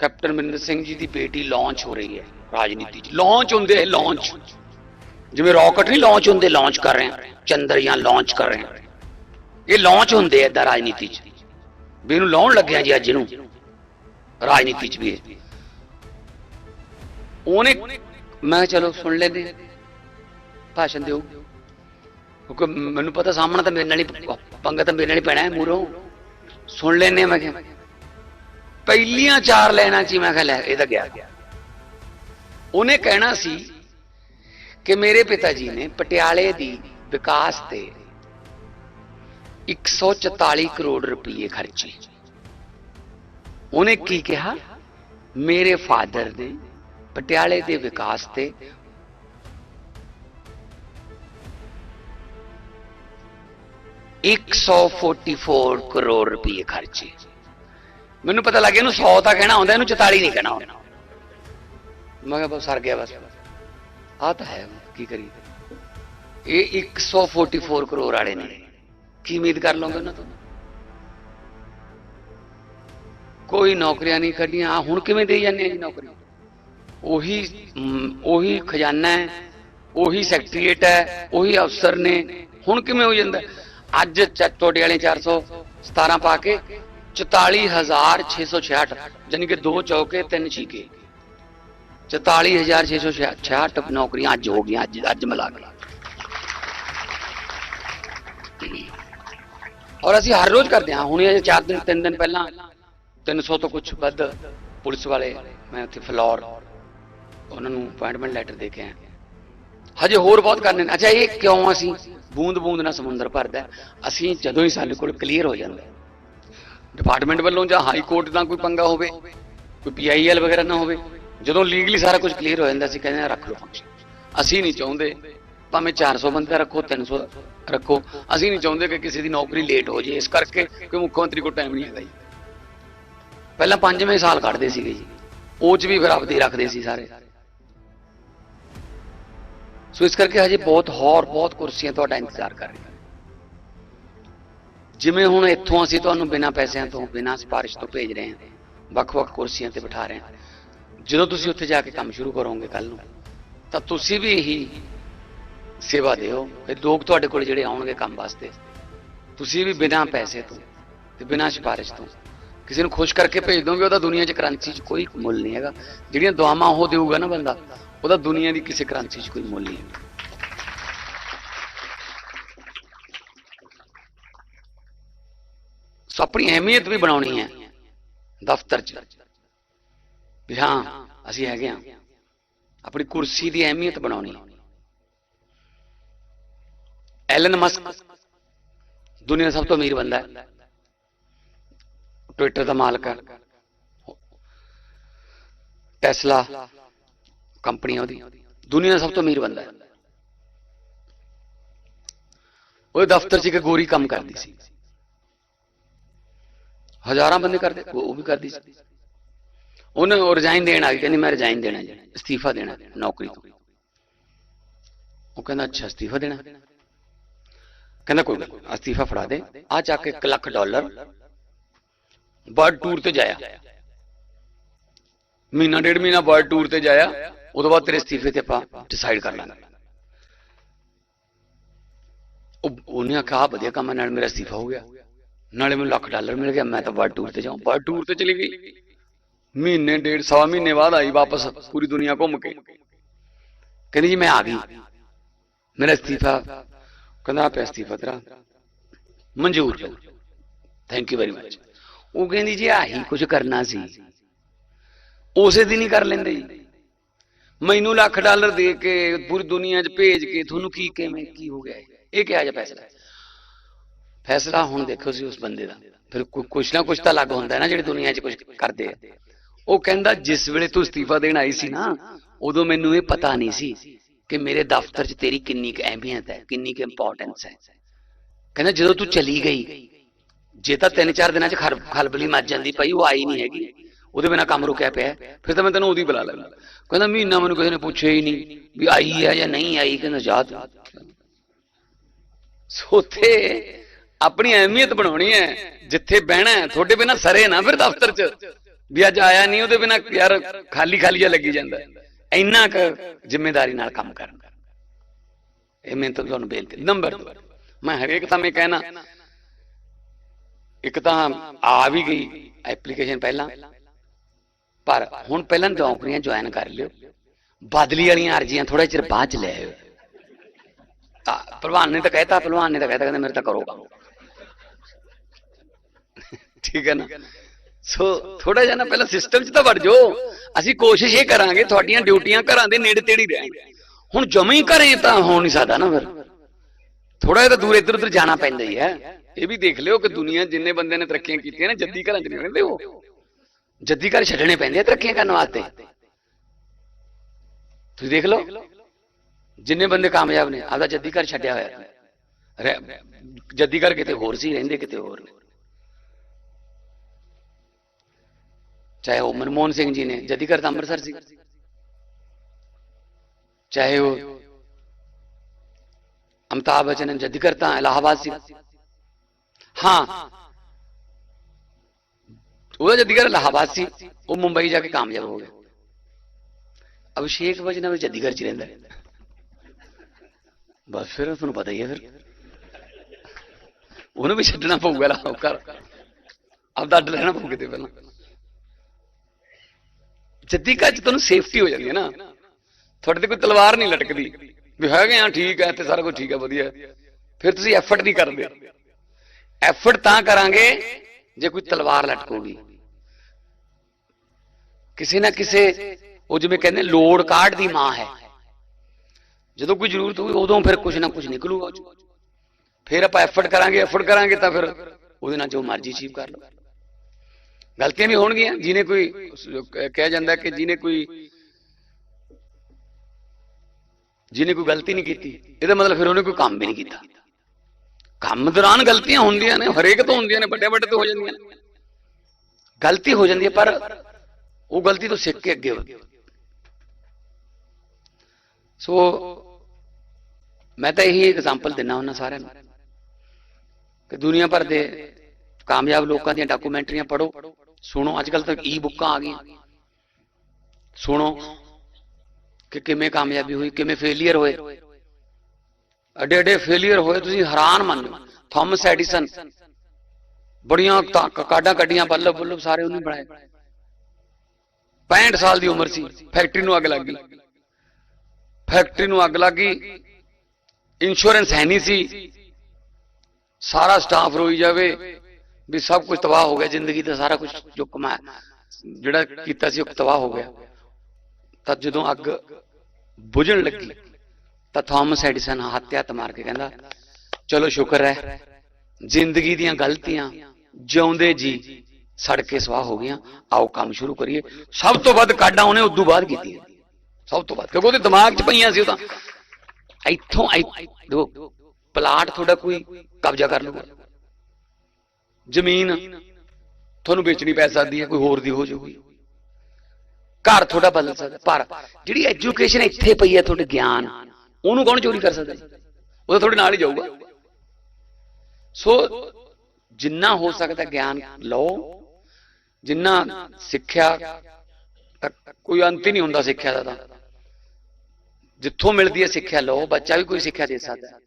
Captain Amarinder Singh ji ਦੀ ਬੇਟੀ launch ਹੋ ਰਹੀ ਹੈ ਰਾਜਨੀਤੀ 'ਚ। ਲਾਂਚ ਹੁੰਦੇ ਹੈ ਲਾਂਚ ਜਿਵੇਂ ਰਾਕਟ ਨਹੀਂ ਲਾਂਚ ਹੁੰਦੇ ਲਾਂਚ ਕਰ ਰਹੇ ਹਾਂ। ਚੰਦਰਯਾਨ ਲਾਂਚ ਕਰ ਰਹੇ ਹਾਂ। ਇਹ ਲਾਂਚ ਹੁੰਦੇ ਐ ਦਾ ਰਾਜਨੀਤੀ 'ਚ। ਵੀ ਇਹਨੂੰ ਲਾਉਣ ਲੱਗਿਆ ਜੀ ਅੱਜ ਇਹਨੂੰ। ਰਾਜਨੀਤੀ 'ਚ ਵੀ ਇਹ। ਉਹਨੇ ਮੈਂ ਕਿਹਾ ਚਲੋ ਸੁਣ ਲੈਂਦੇ ਭਾਸ਼ਣ ਦਿਓ। ਕਿਉਂਕਿ ਮੈਨੂੰ ਪਤਾ ਸਾਹਮਣਾ ਤਾਂ ਮੇਰੇ ਨਾਲ ਹੀ ਪੰਗਾ ਤਾਂ ਮੇਰੇ ਨਾਲ ਹੀ ਪੈਣਾ ਹੈ, ਮੂਰੋਂ। ਸੁਣ ਲੈਨੇ ਮੈਂ ਕਿਹਾ। ਪਹਿਲੀਆਂ ਚਾਰ ਲੈਣਾ ਸੀ ਮੈਂ ਕਿਹਾ ਲੈ ਇਹ ਤਾਂ ਗਿਆ। ਉਹਨੇ ਕਹਿਣਾ ਸੀ ਕਿ ਮੇਰੇ ਪਿਤਾ ਜੀ ਨੇ ਪਟਿਆਲੇ ਦੀ ਵਿਕਾਸ ਤੇ 144 ਕਰੋੜ ਰੁਪਏ ਖਰਚੇ। ਉਹਨੇ ਕੀ ਕਿਹਾ? ਮੇਰੇ ਫਾਦਰ ਨੇ ਪਟਿਆਲੇ ਦੇ ਵਿਕਾਸ ਤੇ ਇੱਕ ਸੌ 44 ਕਰੋੜ ਰੁਪਏ ਖਰਚੇ। ਮੈਨੂੰ ਪਤਾ ਲੱਗ ਗਿਆ ਇਹਨੂੰ 100 ਤਾਂ ਕਹਿਣਾ ਹੁੰਦਾ ਇਹਨੂੰ 44 ਨਹੀਂ ਕਹਿਣਾ ਹੁੰਦਾ ਮੈਂ ਕਿਹਾ ਬਸ, ਸਰ ਗਿਆ ਬਸ। ਆ ਤਾਂ ਹੈ, ਕੀ ਕਰੀਏ? ਇਹ 144 ਕਰੋੜ ਵਾਲੇ ਨੇ। ਕੀ ਉਮੀਦ ਕਰ ਲਓਗੇ ਉਹਨਾਂ ਤੋਂ? ਕੋਈ ਨੌਕਰੀਆਂ ਨਹੀਂ ਕੱਢੀਆਂ ਆਹ ਹੁਣ ਕਿਵੇਂ ਦੇਈ ਜਾਂਦੇ ਆ ਜੀ ਨੌਕਰੀਆਂ ਉਹੀ ਉਹੀ ਖਜ਼ਾਨਾ ਹੈ, ਉਹੀ ਸੈਕਟਰੀਏਟ ਹੈ, ਉਹੀ ਅਫਸਰ ਨੇ। ਹੁਣ ਕਿਵੇਂ ਹੋ ਜਾਂਦਾ? ਅੱਜ ਤੁਹਾਡੇ ਵਾਲੇ 417 ਪਾ ਕੇ 44666 ਯਾਨੀ ਕਿ ਦੋ ਚੌਕੇ ਤਿੰਨ ਛੀਕੇ 44666 ਨੌਕਰੀਆਂ ਅੱਜ ਹੋ ਗਈਆਂ ਅੱਜ ਅੱਜ ਮਿਲਾ ਕੇ ਔਰ ਅਸੀਂ ਹਰ ਰੋਜ਼ ਕਰਦੇ ਹਾਂ ਹੁਣ ਅਜੇ ਚਾਰ ਦਿਨ ਤਿੰਨ ਦਿਨ ਪਹਿਲਾਂ 300 ਤੋਂ ਕੁਝ ਵੱਧ ਪੁਲਿਸ ਵਾਲੇ ਮੈਂ ਉੱਥੇ ਫਲੋਰ ਉਹਨਾਂ ਨੂੰ ਅਪਾਇੰਟਮੈਂਟ ਲੈਟਰ ਦੇ ਕੇ ਆਇਆ ਹਜੇ ਹੋਰ ਬਹੁਤ ਕਰਨੇ ਨੇ ਅੱਛਾ ਇਹ ਕਿਉਂ ਅਸੀਂ ਬੂੰਦ ਬੂੰਦ ਨਾਲ ਸਮੁੰਦਰ ਭਰਦਾ ਅਸੀਂ ਜਦੋਂ ਹੀ ਸਾਡੇ ਕੋਲ ਕਲੀਅਰ ਹੋ ਜਾਂਦਾ ਡਿਪਾਰਟਮੈਂਟ ਵੱਲੋਂ ਜਾਂ ਹਾਈ ਕੋਰਟ ਦਾ ਕੋਈ ਪੰਗਾ ਹੋਵੇ, ਕੋਈ ਪੀਆਈਐਲ ਵਗੈਰਾ ਨਾ ਹੋਵੇ, ਜਦੋਂ ਲੀਗਲੀ ਸਾਰਾ ਕੁਝ ਕਲੀਅਰ ਹੋ ਜਾਂਦਾ ਸੀ ਕਹਿੰਦੇ ਹਾਂ ਰੱਖ ਲਓ ਫੰਕਸ਼ਨ ਅਸੀਂ ਨਹੀਂ ਚਾਹੁੰਦੇ ਭਾਵੇਂ 400 ਬੰਦਾ ਰੱਖੋ 300 ਰੱਖੋ, ਅਸੀਂ ਨਹੀਂ ਚਾਹੁੰਦੇ ਕਿ ਕਿਸੇ ਦੀ ਨੌਕਰੀ ਲੇਟ ਹੋ ਜੇ ਇਸ ਕਰਕੇ ਕਿ ਮੁੱਖ ਮੰਤਰੀ ਕੋਲ ਟਾਈਮ ਨਹੀਂ ਹੈਗਾ ਜੀ। ਪਹਿਲਾਂ ਪੰਜਵੇਂ ਸਾਲ ਕੱਢਦੇ ਸੀਗੇ ਜੀ, ਉਹ ਚ ਵੀ ਫਿਰ ਆਪਦੇ ਰੱਖਦੇ ਸੀ ਸਾਰੇ। ਸੋ ਇਸ ਕਰਕੇ ਹਜੇ ਬਹੁਤ ਹੋਰ, ਬਹੁਤ ਕੁਰਸੀਆਂ ਤੁਹਾਡਾ ਇੰਤਜ਼ਾਰ ਕਰ ਰਹੀਆਂ ਜਿਵੇਂ ਹੁਣ ਇੱਥੋਂ ਅਸੀਂ ਤੁਹਾਨੂੰ ਬਿਨਾਂ ਪੈਸਿਆਂ ਤੋਂ, ਬਿਨਾਂ ਸਿਫਾਰਿਸ਼ ਤੋਂ ਭੇਜ ਰਹੇ ਹਾਂ, ਵੱਖ-ਵੱਖ ਕੁਰਸੀਆਂ ਤੇ ਬਿਠਾ ਰਹੇ ਹਾਂ। ਜਦੋਂ ਤੁਸੀਂ ਉੱਥੇ ਜਾ ਕੇ ਕੰਮ ਸ਼ੁਰੂ ਕਰੋਗੇ ਕੱਲ ਨੂੰ, ਤਾਂ ਤੁਸੀਂ ਵੀ ਇਹੀ ਸੇਵਾ ਦਿਓ ਇਹ ਲੋਕ ਤੁਹਾਡੇ ਕੋਲ ਜਿਹੜੇ ਆਉਣਗੇ ਕੰਮ ਵਾਸਤੇ। ਤੁਸੀਂ ਵੀ ਬਿਨਾਂ ਪੈਸੇ ਤੋਂ ਤੇ ਬਿਨਾਂ ਸਿਫਾਰਿਸ਼ ਤੋਂ ਕਿਸੇ ਨੂੰ ਖੁਸ਼ ਕਰਕੇ ਭੇਜ ਦੋਗੇ, ਉਹਦਾ ਦੁਨੀਆ 'ਚ ਕਰੰਸੀ 'ਚ ਕੋਈ ਮੁੱਲ ਨਹੀਂ ਹੈਗਾ। ਜਿਹੜੀਆਂ ਦੁਆਵਾਂ ਉਹ ਦੇਊਗਾ ਨਾ ਬੰਦਾ, ਉਹਦਾ ਦੁਨੀਆ ਦੀ ਕਿਸੇ ਕਰੰਸੀ 'ਚ ਕੋਈ ਮੁੱਲ ਨਹੀਂ ਹੈ ਸੋ ਆਪਣੀ ਅਹਿਮੀਅਤ ਵੀ ਬਣਾਉਣੀ ਹੈ ਦਫ਼ਤਰ 'ਚ। ਵੀ ਹਾਂ, ਅਸੀਂ ਹੈਗੇ ਹਾਂ। ਆਪਣੀ ਕੁਰਸੀ ਦੀ ਅਹਿਮੀਅਤ ਬਣਾਉਣੀ ਐਲਨ ਮਸਕ ਦੁਨੀਆ ਸਭ ਤੋਂ ਅਮੀਰ ਬੰਦਾ ਹੈ। ਟਵਿੱਟਰ ਦਾ ਮਾਲਕ ਹੈ। ਟੈਸਲਾ ਕੰਪਨੀ ਉਹਦੀ। ਦੁਨੀਆ ਦਾ ਸਭ ਤੋਂ ਅਮੀਰ ਬੰਦਾ ਹੈ। ਉਹ ਦਫ਼ਤਰ 'ਚ ਇੱਕ ਗੋਰੀ ਕੰਮ ਕਰਦੀ ਸੀ। ਹਜ਼ਾਰਾਂ ਬੰਦੇ ਕਰਦੇ, ਉਹ ਵੀ ਕਰਦੀ ਸੀ। ਉਹਨੇ ਉਹ ਰਿਜ਼ਾਈਨ ਦੇਣ ਆ ਗਈ, ਕਹਿੰਦੀ ਮੈਂ ਰਿਜ਼ਾਈਨ ਦੇਣਾ ਜੀ, ਅਸਤੀਫਾ ਦੇਣਾ ਨੌਕਰੀ ਤੋਂ। ਉਹ ਕਹਿੰਦਾ, ਅੱਛਾ, ਅਸਤੀਫਾ ਦੇਣਾ। ਕਹਿੰਦਾ, ਕੋਈ ਅਸਤੀਫਾ ਫੜਾ ਦੇ। ਆ ਚੱਕ ਕੇ 1 ਲੱਖ ਡਾਲਰ। ਵਰਲਡ ਟੂਰ ਤੇ ਜਾਇਆ। ਮਹੀਨਾ, ਡੇਢ ਮਹੀਨਾ ਵਰਲਡ ਟੂਰ ਤੇ ਜਾਇਆ। ਉਦੋਂ ਬਾਅਦ ਤੇਰੇ ਅਸਤੀਫੇ ਤੇ ਆਪਾਂ ਡਿਸਾਈਡ ਕਰ ਲਾਂਗੇ। ਉਹ ਉਹਨੇ ਆਖਿਆ, ਆਹ ਵਧੀਆ ਕੰਮ ਨਾਲ ਮੇਰਾ ਅਸਤੀਫਾ ਹੋ ਗਿਆ। ਨਾਲੇ ਮੈਨੂੰ ਲੱਖ ਡਾਲਰ ਮਿਲ ਗਿਆ, ਮੈਂ ਤਾਂ ਵਰਲਡ ਟੂਰ ਤੇ ਜਾਉਂ ਵਰਲਡ ਟੂਰ ਤੇ ਚਲੀ ਗਈ। ਮਹੀਨੇ, ਡੇਢ ਸਵਾ ਮਹੀਨੇ ਬਾਅਦ ਆਈ ਵਾਪਸ, ਪੂਰੀ ਦੁਨੀਆ ਘੁੰਮ ਕੇ। ਕਹਿੰਦੀ ਜੀ, ਮੈਂ ਆ ਗਈ। ਮੇਰਾ ਅਸਤੀਫਾ। ਕਹਿੰਦਾ ਪਿਆ ਅਸਤੀਫਾ ਤੇਰਾ। ਮਨਜ਼ੂਰ ਹੈ ਥੈਂਕ ਯੂ ਵੈਰੀ ਮਚ ਉਹ ਕਹਿੰਦੀ ਜੀ, ਆਹੀ ਕੁਝ ਕਰਨਾ ਸੀ। ਉਸੇ ਦਿਨ ਹੀ ਕਰ ਲੈਂਦੇ ਜੀ। ਮੈਨੂੰ ਲੱਖ ਡਾਲਰ ਦੇ ਕੇ, ਪੂਰੀ ਦੁਨੀਆ 'ਚ ਭੇਜ ਕੇ ਤੁਹਾਨੂੰ ਕੀ ਕਿਵੇਂ, ਕੀ ਹੋ ਗਿਆ ਇਹ? ਕਿਹਾ ਜਾ ਫੈਸਲਾ ਫੈਸਲਾ ਹੁਣ ਦੇਖੋ ਸੀ ਉਸ ਬੰਦੇ ਦਾ। ਫਿਰ ਕੁਛ ਨਾ ਕੁਛ ਤਾਂ ਲੱਗ ਹੁੰਦਾ ਨਾ ਜਿਹੜੀ ਦੁਨੀਆ 'ਚ ਕੁਝ ਕਰਦੇ ਆ। ਉਹ ਕਹਿੰਦਾ ਜਿਸ ਵੇਲੇ ਤੂੰ ਅਸਤੀਫਾ ਦੇਣ ਆਈ ਸੀ ਨਾ, ਉਦੋਂ ਮੈਨੂੰ ਇਹ ਪਤਾ ਨਹੀਂ ਸੀ ਕਿ ਮੇਰੇ ਦਫ਼ਤਰ 'ਚ ਤੇਰੀ ਕਿੰਨੀ ਕੁ ਅਹਿਮੀਅਤ ਹੈ, ਕਿੰਨੀ ਕੁ ਇੰਪੋਰਟੈਂਸ ਹੈ। ਕਹਿੰਦਾ ਜਦੋਂ ਤੂੰ ਚਲੀ ਗਈ, ਜੇ ਤਾਂ ਤਿੰਨ ਚਾਰ ਦਿਨਾਂ 'ਚ ਖਰ- ਖਲਬਲੀ ਮੱਚ ਜਾਂਦੀ ਪਈ, ਉਹ ਆਈ ਨਹੀਂ ਹੈਗੀ। ਉਹਦੇ ਬਿਨਾ ਕੰਮ ਰੁਕਿਆ ਪਿਆ ਫਿਰ ਤਾਂ ਮੈਂ ਤੈਨੂੰ ਉਹਦੀ ਬੁਲਾ ਲੈਂਦਾ। ਕਹਿੰਦਾ ਮਹੀਨਾ ਮੈਨੂੰ ਕਿਸੇ ਨੇ ਪੁੱਛਿਆ ਹੀ ਨਹੀਂ ਵੀ ਆਈ ਹੈ ਜਾਂ ਨਹੀਂ ਆਈ, ਕਹਿੰਦਾ ਜਾ ਤੂੰ। ਆਪਣੀ ਅਹਿਮੀਅਤ ਬਣਾਉਣੀ ਹੈ ਜਿੱਥੇ ਬਹਿਣਾ ਹੈ, ਤੁਹਾਡੇ ਬਿਨਾ ਸਰੇ ਨਾ ਫਿਰ ਦਫ਼ਤਰ 'ਚ। ਵੀ ਅੱਜ ਆਇਆ ਨਹੀਂ ਉਹਦੇ ਬਿਨਾ ਯਾਰ ਖਾਲੀ ਖਾਲੀ ਲੱਗੀ ਜਾਂਦਾ। ਇੰਨਾ ਕੁ ਜ਼ਿੰਮੇਵਾਰੀ ਨਾਲ ਕੰਮ ਕਰਨ। ਇਹ ਮੈਂ ਤੁਹਾਨੂੰ ਬੇਨਤੀ ਨੰਬਰ ਦੋ। ਮੈਂ ਹਰੇਕ ਸਮੇਂ ਕਹਿਣਾ ਇੱਕ ਤਾਂ ਆ ਵੀ ਗਈ ਐਪਲੀਕੇਸ਼ਨ ਪਹਿਲਾਂ ਪਰ ਹੁਣ ਪਹਿਲਾਂ ਨੌਕਰੀਆਂ ਜੁਆਇਨ ਕਰ ਲਿਓ। ਬਦਲੀ ਵਾਲੀਆਂ ਅਰਜ਼ੀਆਂ ਥੋੜਾ ਚਿਰ ਬਾਅਦ ਚ ਲੈ ਆਇਓ। ਆ ਨੇ ਤਾਂ ਕਹਿਤਾ ਪਹਿਲਵਾਨ ਨੇ ਤਾਂ ਕਹਿਤਾ ਕਹਿੰਦਾ ਮੇਰੇ ਤਾਂ ਕਰੋ ਕੰਮ। ਠੀਕ ਹੈ ਨਾ? ਸੋ ਥੋੜਾ ਜਿਹਾ ਨਾ ਪਹਿਲਾਂ ਸਿਸਟਮ 'ਚ ਤਾਂ ਵੜ ਜਾਓ। ਅਸੀਂ ਕੋਸ਼ਿਸ਼ ਇਹ ਕਰਾਂਗੇ, ਤੁਹਾਡੀਆਂ ਡਿਊਟੀਆਂ ਘਰਾਂ ਦੇ ਨੇੜੇ ਤੇੜੇ ਰਹਿਣ। ਹੁਣ ਜਮੇ ਹੀ ਘਰੇ ਤਾਂ ਹੋ ਨਹੀਂ ਸਕਦਾ ਨਾ ਫਿਰ। ਥੋੜਾ ਜਿਹਾ ਤਾਂ ਦੂਰ ਇੱਧਰ ਉੱਧਰ ਜਾਣਾ ਪੈਂਦਾ ਹੀ ਹੈ। ਇਹ ਵੀ ਦੇਖ ਲਿਓ ਕਿ ਦੁਨੀਆ ਜਿੰਨੇ ਬੰਦੇ ਨੇ ਤਰੱਕੀਆਂ ਕੀਤੀਆਂ ਨੇ, ਜੱਦੀ ਘਰਾਂ 'ਚ ਨਹੀਂ ਰਹਿੰਦੇ ਉਹ। ਜੱਦੀ ਘਰ ਛੱਡਣੇ ਪੈਂਦੇ ਆ ਤਰੱਕੀਆਂ ਕਰਨ ਵਾਸਤੇ। ਤੁਸੀਂ ਦੇਖ ਲਓ, ਜਿੰਨੇ ਬੰਦੇ ਕਾਮਯਾਬ ਨੇ, ਆਪਦਾ ਜੱਦੀ ਘਰ ਛੱਡਿਆ ਹੋਇਆ। ਰਹਿ- ਜੱਦੀ ਘਰ ਕਿਤੇ ਹੋਰ ਸੀ, ਰਹਿੰਦੇ ਕਿਤੇ ਹੋਰ ਨੇ। ਚਾਹੇ ਉਹ ਮਨਮੋਹਨ ਸਿੰਘ ਜੀ ਨੇ ਜੱਦੀ ਘਰ ਤਾਂ ਅੰਮ੍ਰਿਤਸਰ ਸੀ ਚਾਹੇ ਉਹ ਅਮਤਾਬ ਬਚਨ ਨੇ ਜੱਦੀ ਘਰ ਤਾਂ ਇਲਾਹਾਬਾਦ ਸੀ ਹਾਂ ਉਹਦਾ ਜੱਦੀ ਘਰ ਇਲਾਹਾਬਾਦ ਸੀ ਉਹ ਮੁੰਬਈ ਜਾ ਕੇ ਕਾਮਯਾਬ ਹੋ ਗਿਆ ਅਭਿਸ਼ੇਕ ਬਚਨ ਵੀ ਜੱਦੀ ਘਰ ਚ ਹੀ ਰਹਿੰਦਾ ਹੈ। ਬਸ ਫਿਰ ਤੁਹਾਨੂੰ ਪਤਾ ਹੀ ਹੈ ਫਿਰ ਉਹਨੂੰ ਵੀ ਛੱਡਣਾ ਪਊਗਾ ਲਾ ਕਰ ਚ ਤੁਹਾਨੂੰ ਸੇਫਟੀ ਹੋ ਜਾਂਦੀ ਹੈ ਨਾ। ਤੁਹਾਡੇ ਤੇ ਕੋਈ ਤਲਵਾਰ ਨਹੀਂ ਲਟਕਦੀ। ਵੀ ਹੈਗੇ ਆ, ਠੀਕ ਹੈ ਤੇ ਸਾਰਾ ਕੁਝ ਠੀਕ ਹੈ ਵਧੀਆ। ਫਿਰ ਤੁਸੀਂ ਐਫਰਟ ਨਹੀਂ ਕਰਦੇ। ਐਫਰਟ ਤਾਂ ਕਰਾਂਗੇ ਜੇ ਕੋਈ ਤਲਵਾਰ ਲਟਕੂਗੀ। ਕਿਸੇ ਨਾ ਕਿਸੇ, ਉਹ ਜਿਵੇਂ ਕਹਿੰਦੇ ਲੋੜ ਕਾਰਡ ਦੀ ਮਾਂ ਹੈ। ਜਦੋਂ ਕੋਈ ਜ਼ਰੂਰਤ ਹੋਈ ਉਦੋਂ ਫਿਰ ਕੁਝ ਨਾ ਕੁਝ ਨਿਕਲੂਗਾ ਫਿਰ ਆਪਾਂ ਐਫਰਟ ਕਰਾਂਗੇ ਐਫਰਟ ਕਰਾਂਗੇ ਤਾਂ ਫਿਰ ਉਹਦੇ ਨਾਲ ਜੋ ਮਰਜ਼ੀ ਅਚੀਵ ਕਰ ਲਓ। ਗਲਤੀਆਂ ਵੀ ਹੋਣਗੀਆਂ, ਜਿਹਨੇ ਕੋਈ ਕਿਹਾ ਜਾਂਦਾ ਕਿ ਜਿਹਨੇ ਕੋਈ ਜਿਹਨੇ ਕੋਈ ਗਲਤੀ ਨਹੀਂ ਕੀਤੀ, ਇਹਦਾ ਮਤਲਬ ਫਿਰ ਉਹਨੇ ਕੋਈ ਕੰਮ ਵੀ ਨਹੀਂ ਕੀਤਾ। ਕੰਮ ਦੌਰਾਨ ਗਲਤੀਆਂ ਹੁੰਦੀਆਂ ਨੇ, ਹਰੇਕ ਤੋਂ ਹੁੰਦੀਆਂ ਨੇ ਵੱਡੇ ਵੱਡੇ ਤੋਂ ਹੋ ਜਾਂਦੀਆਂ ਨੇ। ਗਲਤੀ ਹੋ ਜਾਂਦੀ ਹੈ, ਪਰ ਉਹ ਗਲਤੀ ਤੋਂ ਸਿੱਖ ਕੇ ਅੱਗੇ ਵਧੋ। ਸੋ ਮੈਂ ਤਾਂ ਇਹੀ ਐਗਜ਼ਾਮਪਲ ਦਿੰਨਾ ਹੁੰਦਾ ਸਾਰਿਆਂ ਨੂੰ, ਕਿ ਦੁਨੀਆ ਭਰ ਦੇ ਕਾਮਯਾਬ ਲੋਕਾਂ ਦੀਆਂ ਡਾਕੂਮੈਂਟਰੀਆਂ ਪੜੋ ਸੁਣੋ ਅੱਜ ਕੱਲ ਤਾਂ ਈ ਬੁੱਕਾਂ ਆ ਗਈਆਂ। ਸੁਣੋ, ਕਿ ਕਿਵੇਂ ਕਾਮਯਾਬੀ ਹੋਈ, ਕਿਵੇਂ ਫੇਲਿਅਰ ਹੋਏ। ਅੱਡੇ ਅੱਡੇ ਫੇਲਿਅਰ ਹੋਏ, ਤੁਸੀਂ ਹੈਰਾਨ ਮੰਨੋ ਥਾਮਸ ਐਡੀਸਨ ਬੜੀਆਂ ਤਾਂ ਕਾਢਾਂ ਕੱਢੀਆਂ, ਬੱਲਬ ਬੱਲਬ ਸਾਰੇ ਉਹਨੇ ਬਣਾਏ। 65 ਸਾਲ ਦੀ ਉਮਰ ਸੀ, ਫੈਕਟਰੀ ਨੂੰ ਅੱਗ ਲੱਗ। ਗਈ ਫੈਕਟਰੀ ਨੂੰ ਅੱਗ ਲੱਗ ਗਈ ਇੰਸ਼ੋਰੈਂਸ ਹੈ ਨਹੀਂ ਸੀ। ਸਾਰਾ ਸਟਾਫ ਰੋਈ ਜਾਵੇ ਵੀ ਸਭ ਕੁਝ ਤਬਾਹ ਹੋ ਗਿਆ, ਜ਼ਿੰਦਗੀ ਦਾ ਸਾਰਾ ਕੁਝ ਜੋ ਕਮਾਇਆ ਜਿਹੜਾ ਕੀਤਾ ਸੀ ਉਹ ਤਬਾਹ ਹੋ ਗਿਆ। ਤਾਂ ਜਦੋਂ ਅੱਗ ਬੁਝਣ ਲੱਗੀ, ਤਾਂ ਥਾਮਸ ਐਡੀਸਨ ਹੱਥ ਮਾਰ ਕੇ ਕਹਿੰਦਾ, ਚਲੋ ਸ਼ੁਕਰ ਹੈ, ਜ਼ਿੰਦਗੀ ਦੀਆਂ ਗਲਤੀਆਂ ਜਿਉਂਦੇ ਜੀ ਸੜ ਕੇ ਸਵਾਹ ਹੋ ਗਈਆਂ, ਆਓ ਕੰਮ ਸ਼ੁਰੂ ਕਰੀਏ। ਸਭ ਤੋਂ ਵੱਧ ਕਾਢਾਂ ਉਹਨੇ ਉਦੋਂ ਬਾਅਦ ਕੀਤੀਆਂ। ਸਭ ਤੋਂ ਵੱਧ, ਕਿਉਂਕਿ ਉਹਦੇ ਦਿਮਾਗ 'ਚ ਪਈਆਂ ਸੀ ਉਹ ਤਾਂ। ਇੱਥੋਂ ਦੇਖੋ, ਪਲਾਟ ਤੁਹਾਡਾ ਕੋਈ ਕਬਜ਼ਾ ਕਰ ਲੂਗਾ ਜ਼ਮੀਨ ਤੁਹਾਨੂੰ ਵੇਚਣੀ ਪੈ ਸਕਦੀ ਹੈ, ਕੋਈ ਹੋਰ ਦੀ ਹੋ ਜਾਊਗੀ। ਘਰ ਤੁਹਾਡਾ ਬਦਲ ਸਕਦਾ। ਪਰ ਜਿਹੜੀ ਐਜੂਕੇਸ਼ਨ ਇੱਥੇ ਪਈ ਹੈ ਤੁਹਾਡੇ ਗਿਆਨ, ਉਹਨੂੰ ਕੌਣ ਚੋਰੀ ਕਰ ਸਕਦਾ ਉਹ ਤਾਂ ਤੁਹਾਡੇ ਨਾਲ ਹੀ ਜਾਊਗਾ। ਸੋ ਜਿੰਨਾ ਹੋ ਸਕਦਾ ਗਿਆਨ ਲਓ, ਜਿੰਨਾ ਸਿੱਖਿਆ ਕੋਈ ਅੰਤ ਹੀ ਨਹੀਂ ਹੁੰਦਾ ਸਿੱਖਿਆ ਦਾ ਤਾਂ। ਜਿੱਥੋਂ ਮਿਲਦੀ ਹੈ ਸਿੱਖਿਆ ਲਓ, ਬੱਚਾ ਵੀ ਕੋਈ ਸਿੱਖਿਆ ਦੇ ਸਕਦਾ।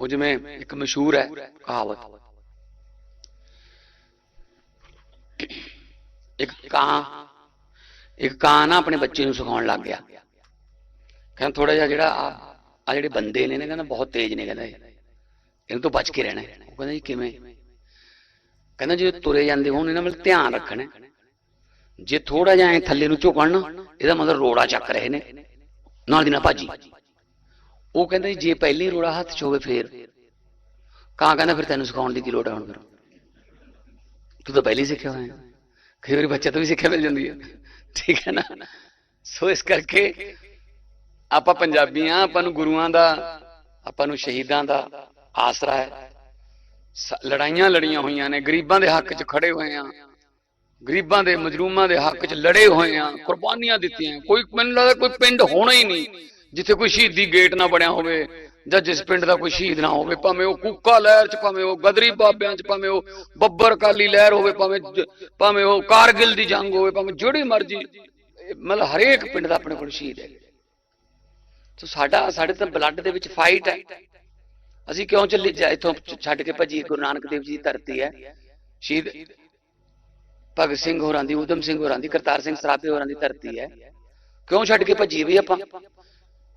ਉਹ ਜਿਵੇਂ ਇੱਕ ਮਸ਼ਹੂਰ ਹੈ ਕਹਾਵਤ ਇੱਕ ਕਾਂ ਇੱਕ ਕਾਂ ਨਾ ਆਪਣੇ ਬੱਚੇ ਨੂੰ ਸਿਖਾਉਣ ਲੱਗ ਗਿਆ। ਕਹਿੰਦਾ ਥੋੜਾ ਜਿਹਾ ਜਿਹੜਾ ਆ ਜਿਹੜੇ ਬੰਦੇ ਨੇ ਨਾ, ਕਹਿੰਦਾ ਬਹੁਤ ਤੇਜ਼ ਨੇ, ਕਹਿੰਦਾ ਇਹਨਾਂ ਤੋਂ ਬਚ ਕੇ ਰਹਿਣਾ ਉਹ ਕਹਿੰਦਾ ਜੀ ਕਿਵੇਂ? ਕਹਿੰਦਾ ਜੇ ਤੁਰੇ ਜਾਂਦੇ ਹੋਣ, ਇਹਨਾਂ ਵੱਲ ਧਿਆਨ ਰੱਖਣਾ ਜੇ ਥੋੜਾ ਜਿਹਾ ਥੱਲੇ ਨੂੰ ਝੁਕਣ ਨਾ ਇਹਦਾ ਮਤਲਬ ਰੋੜਾ ਚੱਕ ਰਹੇ ਨੇ। ਨਾਲ ਦੀ ਨਾਲ ਭਾਜੀ। ਉਹ ਕਹਿੰਦਾ ਜੀ, ਜੇ ਪਹਿਲੇ ਰੋੜਾ ਹੱਥ 'ਚ ਹੋਵੇ ਫੇਰ। ਕਾਂ ਕਹਿੰਦਾ, ਫਿਰ ਤੈਨੂੰ ਸਿਖਾਉਣ ਦੀ ਕੀ ਲੋੜ ਹੈ ਹੁਣ ਫਿਰ? ਤੂੰ ਤਾਂ ਪਹਿਲੇ ਸਿੱਖਿਆ ਹੋਇਆ। ਕਈ ਵਾਰੀ ਬੱਚੇ ਤੋਂ ਵੀ ਸਿੱਖਿਆ ਮਿਲ ਜਾਂਦੀ ਹੈ ਠੀਕ ਹੈ ਨਾ? ਸੋ ਇਸ ਕਰਕੇ ਆਪਾਂ ਪੰਜਾਬੀ ਆ ਆਪਾਂ ਨੂੰ ਗੁਰੂਆਂ ਦਾ, ਆਪਾਂ ਨੂੰ ਸ਼ਹੀਦਾਂ ਦਾ ਆਸਰਾ ਹੈ। ਲੜਾਈਆਂ ਲੜੀਆਂ ਹੋਈਆਂ ਨੇ, ਗਰੀਬਾਂ ਦੇ ਹੱਕ 'ਚ ਖੜੇ ਹੋਏ ਆ। ਗਰੀਬਾਂ ਦੇ ਮਜਰੂਮਾਂ ਦੇ ਹੱਕ 'ਚ ਲੜੇ ਹੋਏ ਆ, ਕੁਰਬਾਨੀਆਂ ਦਿੱਤੀਆਂ। ਕੋਈ ਮੈਨੂੰ ਲੱਗਦਾ ਕੋਈ ਪਿੰਡ ਹੋਣਾ ਹੀ ਨਹੀਂ। ਜਿੱਥੇ ਕੋਈ ਸ਼ਹੀਦੀ ਗੇਟ ਨਾ ਬਣਿਆ ਹੋਵੇ ਜਾਂ ਜਿਸ ਪਿੰਡ ਦਾ ਕੋਈ ਸ਼ਹੀਦ ਨਾ ਹੋਵੇ, ਭਾਵੇਂ ਉਹ ਕੂਕਾ ਲਹਿਰ ਚ, ਭਾਵੇਂ ਉਹ ਗਦਰੀ ਬਾਬਿਆਂ ਚ, ਭਾਵੇਂ ਉਹ ਬੱਬਰ ਕਾਲੀ ਲਹਿਰ ਹੋਵੇ, ਭਾਵੇਂ ਭਾਵੇਂ ਉਹ ਕਾਰਗਿਲ ਦੀ ਜੰਗ ਹੋਵੇ, ਭਾਵੇਂ ਜਿਹੜੀ ਮਰਜ਼ੀ ਮਤਲਬ ਹਰੇਕ ਪਿੰਡ ਦਾ ਆਪਣੇ ਕੋਲ ਸ਼ਹੀਦ ਹੈ। ਸੋ ਸਾਡਾ, ਸਾਡੇ ਤਾਂ ਬਲੱਡ ਦੇ ਵਿੱਚ ਫਾਈਟ ਹੈ। ਅਸੀਂ ਕਿਉਂ ਚੱਲੇ ਜਾ, ਇੱਥੋਂ ਛੱਡ ਕੇ ਭੱਜੀ ਗੁਰੂ ਨਾਨਕ ਦੇਵ ਜੀ ਦੀ ਧਰਤੀ ਹੈ। ਸ਼ਹੀਦ ਭਗਤ ਸਿੰਘ ਹੋਰਾਂ ਦੀ, ਊਧਮ ਸਿੰਘ ਹੋਰਾਂ ਦੀ, ਕਰਤਾਰ ਸਿੰਘ ਸਰਾਭੇ ਹੋਰਾਂ ਦੀ ਧਰਤੀ ਹੈ। ਕਿਉਂ ਛੱਡ ਕੇ ਭੱਜੀ ਵੀ ਆਪਾਂ?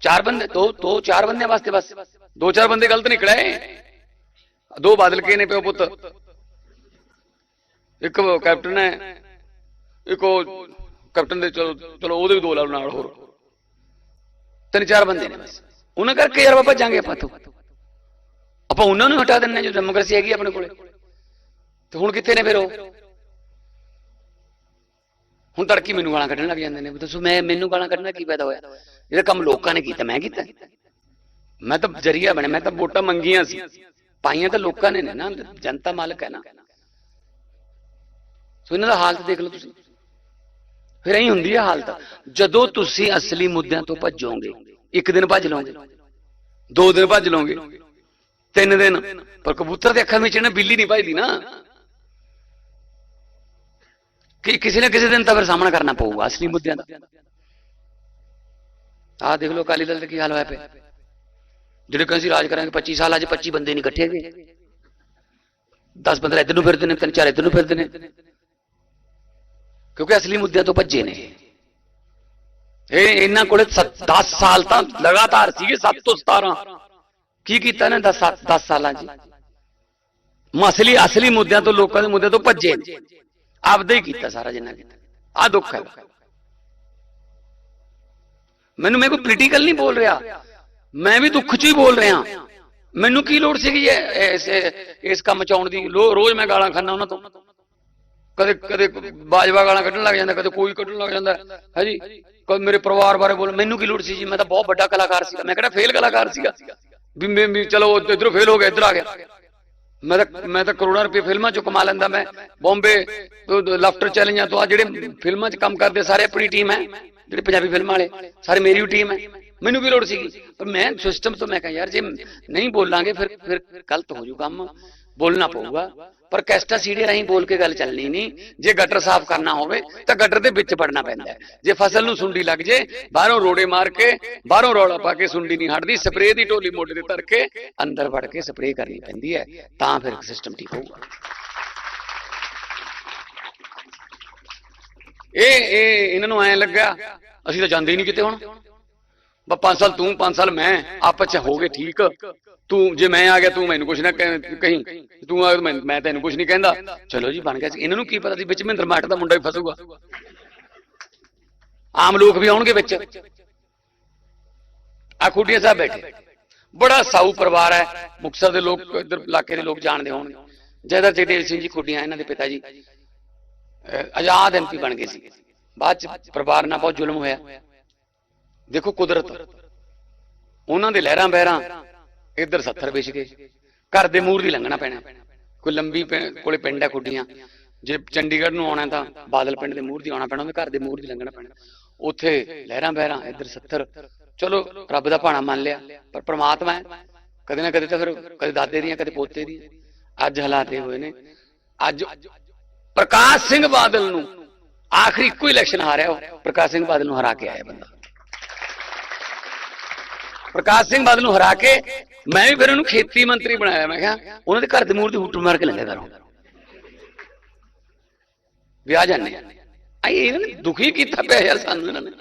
ਚਾਰ ਬੰਦੇ ਦੋ ਦੋ ਚਾਰ ਬੰਦਿਆਂ ਵਾਸਤੇ ਬਸ ਦੋ ਚਾਰ ਬੰਦੇ ਗਲਤ ਨਿਕਲੇ ਦੋ ਬਾਦਲ ਕੇ ਨੇ ਪਿਓ ਪੁੱਤ ਇੱਕ ਕੈਪਟਨ ਹੈ ਇੱਕ ਕੈਪਟਨ ਦੇ ਚਲੋ ਚਲੋ ਉਹਦੇ ਵੀ ਦੋ ਲਾ ਨਾਲ ਹੋਰ ਤਿੰਨ ਚਾਰ ਬੰਦੇ ਨੇ ਬਸ ਉਹਨਾਂ ਕਰਕੇ ਯਾਰ ਬਾਬਾ ਜਾਂਗੇ ਆਪਾਂ ਤੋਂ ਆਪਾਂ ਉਹਨਾਂ ਨੂੰ ਹਟਾ ਦਿੰਨੇ ਜੋ ਡੈਮੋਕ੍ਰੇਸੀ ਹੈਗੀ ਆਪਣੇ ਕੋਲੇ ਤੇ ਹੁਣ ਕਿੱਥੇ ਨੇ ਫਿਰ ਉਹ ਹੁਣ ਤੜਕੀ ਮੈਨੂੰ ਗਾਲਾਂ ਕੱਢਣ ਲੱਗ ਜਾਂਦੇ ਨੇ ਦੱਸੋ ਮੈਂ ਮੈਨੂੰ ਗਾਲਾਂ ਕੱਢਣਾ ਕੀ ਫਾਇਦਾ ਹੋਇਆ ਜਿਹੜਾ ਕੰਮ ਲੋਕਾਂ ਨੇ ਕੀਤਾ, ਮੈਂ ਕੀਤਾ। ਮੈਂ ਤਾਂ ਜਰੀਆ ਬਣਿਆ, ਮੈਂ ਤਾਂ ਵੋਟਾਂ ਮੰਗੀਆਂ ਸੀ। ਪਾਈਆਂ ਤਾਂ ਲੋਕਾਂ ਨੇ ਨਾ ਜਨਤਾ ਮਾਲਕ ਹੈ ਨਾ। ਸੋ ਇਹਨਾਂ ਦਾ ਹਾਲਤ ਦੇਖ ਲਓ ਤੁਸੀਂ। ਫਿਰ ਐਂ ਹੁੰਦੀ ਹੈ ਹਾਲਤ। ਜਦੋਂ ਤੁਸੀਂ ਅਸਲੀ ਮੁੱਦਿਆਂ ਤੋਂ ਭੱਜੋਗੇ, ਇੱਕ ਦਿਨ ਭੱਜ ਲਓਗੇ, ਦੋ ਦਿਨ ਭੱਜ ਲਓਗੇ, ਤਿੰਨ ਦਿਨ। ਪਰ ਕਬੂਤਰ ਦੇ ਅੱਖਾਂ ਵਿੱਚ ਇਹਨੇ ਬਿੱਲੀ ਨਹੀਂ ਭੱਜਦੀ ਨਾ। ਕਿ ਕਿਸੇ ਨਾ ਕਿਸੇ ਦਿਨ ਤਾਂ ਫਿਰ ਸਾਹਮਣਾ ਕਰਨਾ ਪਊਗਾ ਅਸਲੀ ਮੁੱਦਿਆਂ ਦਾ। ਆਹ ਦੇਖ ਲਓ ਅਕਾਲੀ ਦਲ ਦਾ ਕੀ ਹਾਲ ਹੋਇਆ ਪਿਆ। ਜਿਹੜੇ ਕਹਿੰਦੇ ਸੀ ਰਾਜ ਕਰਾਂਗੇ 25 ਸਾਲ ਅੱਜ 25 ਬੰਦੇ ਨਹੀਂ ਇਕੱਠੇ ਹੈਗੇ। 10 15 ਇੱਧਰ ਨੂੰ ਫਿਰਦੇ ਨੇ, ਤਿੰਨ ਚਾਰ ਇੱਧਰ ਨੂੰ ਫਿਰਦੇ ਨੇ। ਕਿਉਂਕਿ ਅਸਲੀ ਮੁੱਦਿਆਂ ਤੋਂ ਭੱਜੇ ਨੇ। ਇਹ ਇਹਨਾਂ ਕੋਲੇ 10 ਸਾਲ ਤਾਂ ਲਗਾਤਾਰ ਸੀਗੇ 7 ਤੋਂ 17 ਕੀ ਕੀਤਾ ਇਹਨਾਂ 10 10 ਸਾਲਾਂ 'ਚ? ਮ- ਅਸਲੀ ਅਸਲੀ ਮੁੱਦਿਆਂ ਤੋਂ, ਲੋਕਾਂ ਦੇ ਮੁੱਦਿਆਂ ਤੋਂ ਭੱਜੇ ਨੇ। ਆਪਦੇ ਹੀ ਕੀਤਾ ਸਾਰਾ ਜਿੰਨਾ ਕੀਤਾ। ਆ ਦੁੱਖ ਹੈ। ਮੈਨੂੰ ਮੈਂ ਕੋਈ ਪੋਲੀਟੀਕਲ ਨਹੀਂ ਬੋਲ ਰਿਹਾ। ਮੈਂ ਵੀ ਦੁੱਖ 'ਚ ਹੀ ਬੋਲ ਰਿਹਾ। ਮੈਨੂੰ ਕੀ ਲੋੜ ਸੀਗੀ ਇਸ ਇਸ ਕੰਮ ਚ ਦੀ? ਰੋਜ਼ ਮੈਂ ਗਾਲਾਂ ਖਾਨਾ ਉਹਨਾਂ ਤੋਂ। ਕਦੇ ਕਦੇ ਬਾਜਵਾ ਗਾਲਾਂ ਕੱਢਣ ਲੱਗ ਜਾਂਦਾ, ਕਦੇ ਕੋਈ ਕੱਢਣ ਲੱਗ ਜਾਂਦਾ। ਹੈ ਜੀ ਕਦੇ ਮੇਰੇ ਪਰਿਵਾਰ ਬਾਰੇ ਬੋਲ, ਮੈਨੂੰ ਕੀ ਲੋੜ ਸੀ ਜੀ? ਮੈਂ ਤਾਂ ਬਹੁਤ ਵੱਡਾ ਕਲਾਕਾਰ ਸੀਗਾ। ਮੈਂ ਕਿਹੜਾ ਫੇਲ ਕਲਾਕਾਰ ਸੀਗਾ? ਵੀ ਮੈਂ ਚਲੋ ਇਧਰੋਂ ਫੇਲ ਹੋ ਗਿਆ, ਇੱਧਰ ਆ ਗਿਆ। ਮੈਂ ਤਾਂ ਮੈਂ ਤਾਂ ਕਰੋੜਾਂ ਰੁਪਏ ਫਿਲਮਾਂ ਚ ਕਮਾ ਲੈਂਦਾ ਮੈਂ। ਬੰਬੇ ਲਾਫਟਰ ਚੈਲੰਜਾਂ ਤੋਂ ਆ ਜਿਹੜੇ ਫਿਲਮਾਂ 'ਚ ਕੰਮ ਕਰਦੇ, ਸਾਰੇ ਆਪਣੀ ਟੀਮ ਹੈ। ਜਿਹੜੇ ਪੰਜਾਬੀ ਫਿਲਮਾਂ ਵਾਲੇ, ਸਾਰੇ ਮੇਰੀ ਵੀ ਟੀਮ ਹੈ। ਮੈਨੂੰ ਕੀ ਲੋੜ ਸੀਗੀ। ਪਰ ਮੈਂ ਸਿਸਟਮ ਤੋਂ ਮੈਂ ਕਿਹਾ, ਯਾਰ, ਜੇ ਨਹੀਂ ਬੋਲਾਂਗੇ, ਫਿਰ ਫਿਰ ਗਲਤ ਹੋ ਜੂ ਕੰਮ। ਬੋਲਣਾ ਪਊਗਾ। ਪਰ ਕੈਸਟਾ ਸੀਡੀ ਰਾਹੀਂ ਬੋਲ ਕੇ ਗੱਲ ਚੱਲਣੀ ਨਹੀਂ। ਜੇ ਗਟਰ ਸਾਫ਼ ਕਰਨਾ ਹੋਵੇ, ਤਾਂ ਗਟਰ ਦੇ ਵਿੱਚ ਪੜਨਾ ਪੈਂਦਾ ਹੈ। ਜੇ ਫਸਲ ਨੂੰ ਸੁੰਡੀ ਲੱਗ ਜੇ, ਬਾਹਰੋਂ ਰੋੜੇ ਮਾਰ ਕੇ, ਬਾਹਰੋਂ ਰੌਲਾ ਪਾ ਕੇ ਸੁੰਡੀ ਨਹੀਂ ਹਟਦੀ ਸਪਰੇਅ ਦੀ ਢੋਲੀ ਮੋਢੇ ਤੇ ਧਰ ਕੇ ਅੰਦਰ ਵੜ ਕੇ ਸਪਰੇਅ ਕਰਨੀ ਪੈਂਦੀ ਹੈ। ਤਾਂ ਫਿਰ ਸਿਸਟਮ ਠੀਕ ਹੋਊਗਾ। ਇਹ ਇਹ ਇਹਨਾਂ ਨੂੰ ਐ ਲੱਗਾ, ਅਸੀਂ ਤਾਂ ਜਾਂਦੇ ਹੀ ਨਹੀਂ ਕਿਤੇ ਹੁਣ। ਬਾ 5 ਸਾਲ ਤੂੰ 5 ਸਾਲ ਮੈਂ, ਆਪਸ ਚ ਹੋ ਗਏ ਠੀਕ। ਤੂੰ, ਜੇ ਮੈਂ ਆ ਗਿਆ, ਤੂੰ ਮੈਨੂੰ ਕੁਝ ਨਾ ਕਹੀਂ ਤੂੰ ਆ ਮੈਂ ਮੈਂ ਤੈਨੂੰ ਕੁਝ ਨਹੀਂ ਕਹਿੰਦਾ। ਚਲੋ ਜੀ, ਬਣ ਗਿਆ ਇਹਨਾਂ ਨੂੰ ਕੀ ਪਤਾ ਸੀ, ਵਿੱਚ ਮਹਿੰਦਰ ਮਾਟ ਦਾ ਮੁੰਡਾ ਵੀ ਫਸੂਗਾ। ਆਮ ਲੋਕ ਵੀ ਆਉਣਗੇ ਵਿੱਚ। ਆ ਖੁੱਡੀਆਂ ਸਾਹਿਬ ਬੈਠੇ। ਬੜਾ ਸਾਊ ਪਰਿਵਾਰ ਹੈ। ਮੁਕਤਸਰ ਦੇ ਲੋਕ, ਇਧਰ ਇਲਾਕੇ ਦੇ ਲੋਕ ਜਾਣਦੇ ਹੋਣਗੇ। ਜੈਦਰ ਜਗਦੇਵ ਸਿੰਘ ਜੀ ਖੁੱਡੀਆਂ, ਇਹਨਾਂ ਦੇ ਪਿਤਾ ਜੀ। ਆਜ਼ਾਦ ਐਮਪੀ ਬਣ ਗਏ ਸੀ। ਬਾਅਦ ਚ ਪਰਿਵਾਰ ਨਾਲ ਬਹੁਤ ਜ਼ੁਲਮ ਹੋਇਆ। ਦੇਖੋ ਕੁਦਰਤ, ਉਹਨਾਂ ਦੇ ਲਹਿਰਾਂ ਬਹਿਰਾਂ ਇੱਧਰ 70 ਵਿਛ ਗਏ। ਘਰ ਦੇ ਮੂਰ ਦੀ ਲੰਘਣਾ ਪੈਣਾ। ਕੋਈ ਲੰਬੀ ਕੋਲੇ ਪਿੰਡ ਹੈ ਕੁੱਡੀਆਂ। ਜੇ ਚੰਡੀਗੜ੍ਹ ਨੂੰ ਆਉਣਾ ਤਾਂ ਬਾਦਲ ਪਿੰਡ ਦੇ ਮੂਰ ਦੀ ਆਉਣਾ ਪੈਣਾ, ਉਹਦੇ ਘਰ ਦੇ ਮੂਰ ਦੀ ਲੰਘਣਾ ਪੈਣਾ। ਉੱਥੇ ਲਹਿਰਾਂ ਬਹਿਰਾਂ, ਇੱਧਰ 70 ਚਲੋ, ਰੱਬ ਦਾ ਭਾਣਾ ਮੰਨ ਲਿਆ, ਪਰ ਪ੍ਰਮਾਤਮਾ ਹੈ। ਕਦੇ ਨਾ ਕਦੇ ਤਾਂ ਫਿਰ, ਕਦੇ ਦਾਦੇ ਦੀਆਂ, ਕਦੇ ਪੋਤੇ ਦੀਆਂ। ਅੱਜ ਹਾਲਾਤ ਇਹ ਹੋਏ ਨੇ। ਅੱਜ ਪ੍ਰਕਾਸ਼ ਸਿੰਘ ਬਾਦਲ ਨੂੰ ਆਖਰੀ ਇੱਕੋ ਇਲੈਕਸ਼ਨ ਹਾਰਿਆ ਉਹ। ਪ੍ਰਕਾਸ਼ ਸਿੰਘ ਬਾਦਲ ਨੂੰ ਹਰਾ ਕੇ ਆਇਆ ਬੰਦਾ। ਪ੍ਰਕਾਸ਼ ਸਿੰਘ ਬਾਦਲ ਨੂੰ ਹਰਾ ਕੇ ਮੈਂ ਵੀ ਫਿਰ ਉਹਨੂੰ ਖੇਤੀ ਮੰਤਰੀ ਬਣਾਇਆ। ਮੈਂ ਕਿਹਾ, ਉਹਨਾਂ ਦੇ ਘਰ ਦੇ ਮੂਹਰ ਦੀ ਹੁੱਟ ਮਾਰ ਕੇ ਲੰਘਿਆ ਕਰੋ ਵਿਆਹ ਜਾਂਦੇ ਆਈ ਇਹਨਾਂ ਨੇ ਦੁਖੀ ਕੀਤਾ ਪਿਆ ਯਾਰ ਸਾਨੂੰ ਇਹਨਾਂ ਨੇ।